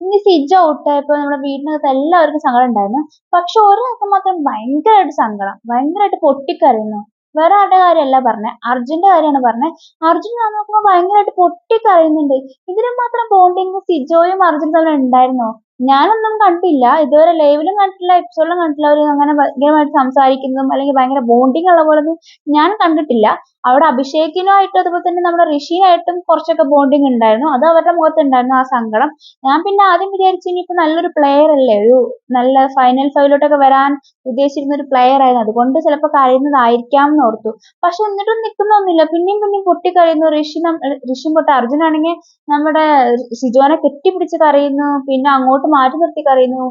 ഇനി സിജ ഔട്ടായപ്പോ നമ്മുടെ വീടിനകത്ത് എല്ലാവർക്കും സങ്കടം ഉണ്ടായിരുന്നു. പക്ഷെ ഒരാൾക്ക് മാത്രം ഭയങ്കരമായിട്ട് സങ്കടം ഭയങ്കരമായിട്ട് പൊട്ടിക്കരയുന്നു. വേറെ ആരുടെ കാര്യമല്ല പറഞ്ഞത് അർജുന്റെ കാര്യമാണ് പറഞ്ഞത് അർജുൻ ഞാൻ നോക്കുമ്പോൾ ഭയങ്കരമായിട്ട് പൊട്ടിക്കരയുന്നുണ്ട്. ഇതിന് മാത്രം ബോണ്ടിങ് സിജോയും അർജുനും തമ്മിൽ ഉണ്ടായിരുന്നോ? ഞാനൊന്നും കണ്ടില്ല. ഇതുവരെ ലൈവിലും കണ്ടിട്ടില്ല എപ്പിസോഡിലും കണ്ടിട്ടില്ല. അവർ അങ്ങനെ ഭയങ്കരമായിട്ട് സംസാരിക്കുന്നതും അല്ലെങ്കിൽ ഭയങ്കര ബോണ്ടിങ് ഉള്ള പോലെ ഞാൻ കണ്ടിട്ടില്ല. അവിടെ അഭിഷേകിനുമായിട്ടും അതുപോലെ തന്നെ നമ്മുടെ ഋഷിയായിട്ടും കുറച്ചൊക്കെ ബോണ്ടിങ് ഉണ്ടായിരുന്നു. അത് അവരുടെ മുഖത്ത് ഉണ്ടായിരുന്നു ആ സങ്കടം. ഞാൻ പിന്നെ ആദ്യം വിചാരിച്ചു ഇനിയിപ്പോ നല്ലൊരു പ്ലെയർ അല്ലേ? ഒരു നല്ല ഫൈനൽ ഫൈവിലോട്ടൊക്കെ വരാൻ ഉദ്ദേശിക്കുന്ന ഒരു പ്ലെയർ ആയിരുന്നു. അതുകൊണ്ട് ചിലപ്പോൾ കരയുന്നതായിരിക്കാം എന്ന് ഓർത്തു. പക്ഷെ എന്നിട്ടും നിൽക്കുന്നൊന്നുമില്ല പിന്നെയും പിന്നെയും പൊട്ടി കരയുന്നു ഋഷി ഋഷി പൊട്ട അർജുനാണെങ്കിൽ നമ്മുടെ സിജോനെ കെട്ടിപ്പിടിച്ച് കരയുന്നു. പിന്നെ അങ്ങോട്ട് മാറ്റി നിർത്തി കരയുന്നു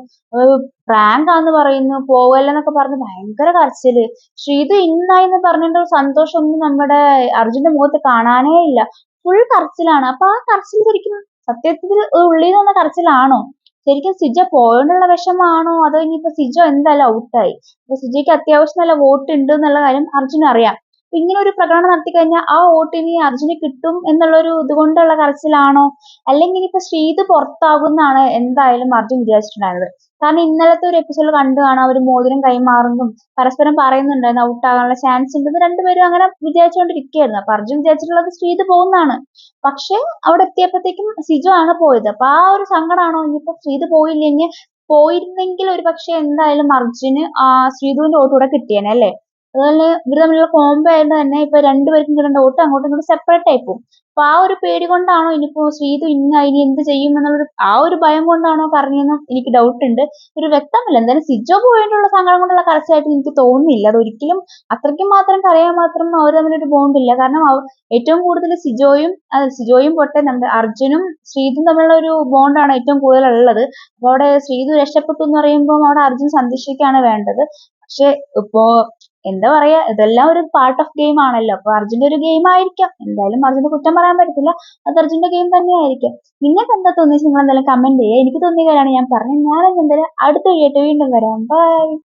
പ്രാങ്ക് ആന്ന് പറയുന്നു. പോവല്ലെന്നൊക്കെ പറഞ്ഞ് ഭയങ്കര കരച്ചിൽ. ശ്രീതു ഇന്നായി എന്ന് പറഞ്ഞിട്ട് സന്തോഷം ഒന്നും നമ്മുടെ അർജുന്റെ മുഖത്ത് കാണാനേ ഇല്ല. ഫുൾ കരച്ചിലാണ്. അപ്പൊ ആ കരച്ചിൽ ശരിക്കും സത്യത്തിൽ ഉള്ളിൽ നിന്ന് കരച്ചിലാണോ? ശരിക്കും സിജ പോയോണ്ടുള്ള വിഷമാണോ? അതോ ഇനിയിപ്പോ സിജോ എന്തായാലും ഔട്ടായി അപ്പൊ സിജയ്ക്ക് അത്യാവശ്യം നല്ല വോട്ട് ഉണ്ട് എന്നുള്ള കാര്യം അർജുന് അറിയാം. ഇങ്ങനെ ഒരു പ്രകടനം നടത്തി കഴിഞ്ഞാൽ ആ വോട്ട് ഇനി അർജുന് കിട്ടും എന്നുള്ളൊരു ഇതുകൊണ്ടുള്ള കരച്ചിലാണോ? അല്ലെങ്കിൽ ഇപ്പൊ ശ്രീത് പുറത്താകുന്നാണ് എന്തായാലും അർജുൻ വിചാരിച്ചിട്ടുണ്ടായിരുന്നത്? കാരണം ഇന്നലത്തെ ഒരു എപ്പിസോഡ് കണ്ടു കാണാം അവർ മോതിരം കൈമാറുന്നതും പരസ്പരം പറയുന്നുണ്ടായിരുന്നു ഔട്ടാകാനുള്ള ചാൻസ് ഉണ്ടെന്ന് രണ്ടുപേരും അങ്ങനെ വിചാരിച്ചുകൊണ്ടിരിക്കുകയായിരുന്നു. അപ്പൊ അർജുൻ വിചാരിച്ചിട്ടുള്ളത് ശ്രീത് പോകുന്നതാണ്. പക്ഷെ അവിടെ എത്തിയപ്പോഴത്തേക്കും സിജു ആണ് പോയത്. അപ്പൊ ആ ഒരു സങ്കടമാണോ ഇനിയിപ്പോ ശ്രീത് പോയില്ലെങ്കിൽ പോയിരുന്നെങ്കിൽ ഒരു പക്ഷെ എന്തായാലും അർജുന് ആ ശ്രീധുവിന്റെ വോട്ട് കൂടെ കിട്ടിയേനെ അല്ലേ? അതുപോലെ ഇവർ തമ്മിലുള്ള കോംബോ ആയതുകൊണ്ട് തന്നെ ഇപ്പൊ രണ്ടുപേർക്കും കിട്ടേണ്ട വോട്ട് അങ്ങോട്ടും ഇങ്ങോട്ടും സെപ്പറേറ്റ് ആയി പോകും. അപ്പൊ ആ ഒരു പേടി കൊണ്ടാണോ ഇനിയിപ്പോ ശ്രീതു ഇന്ന ഇനി എന്ത് ചെയ്യും എന്നുള്ളൊരു ആ ഒരു ഭയം കൊണ്ടാണോ പറഞ്ഞതെന്ന് എനിക്ക് ഡൗട്ട് ഉണ്ട്. ഒരു വ്യക്തമല്ല. എന്തായാലും സിജോ പോയിട്ടുള്ള സങ്കടം കൊണ്ടുള്ള കരച്ചിലായിട്ട് എനിക്ക് തോന്നുന്നില്ല. അത് ഒരിക്കലും അത്രയ്ക്കും മാത്രം കരയാൻ മാത്രം അവർ തമ്മിലൊരു ബോണ്ട് ഇല്ല. കാരണം ഏറ്റവും കൂടുതൽ സിജോയും സിജോയും പൊട്ടെ നമ്മുടെ അർജുനും ശ്രീതും തമ്മിലുള്ള ഒരു ബോണ്ടാണ് ഏറ്റവും കൂടുതൽ ഉള്ളത് അപ്പൊ അവിടെ ശ്രീതു രക്ഷപ്പെട്ടു എന്ന് പറയുമ്പോൾ അവിടെ അർജുൻ സന്തോഷിക്കുകയാണ് വേണ്ടത്. പക്ഷെ ഇപ്പോ എന്താ പറയാ ഇതെല്ലാം ഒരു പാർട്ട് ഓഫ് ഗെയിം ആണല്ലോ. അപ്പൊ അർജുന്റെ ഒരു ഗെയിം ആയിരിക്കാം. എന്തായാലും അർജുന്റെ കുറ്റം പറയാൻ പറ്റത്തില്ല. അത് അർജുന്റെ ഗെയിം തന്നെയായിരിക്കും. നിങ്ങൾക്ക് എന്താ തോന്നിയത്? നിങ്ങൾ എന്തായാലും കമന്റ് ചെയ്യുക എനിക്ക് തോന്നിയ കാര്യമാണ് ഞാൻ പറഞ്ഞത്. ഞാൻ എന്തായാലും അടുത്ത വീഡിയോ വീണ്ടും വരാം. ബൈ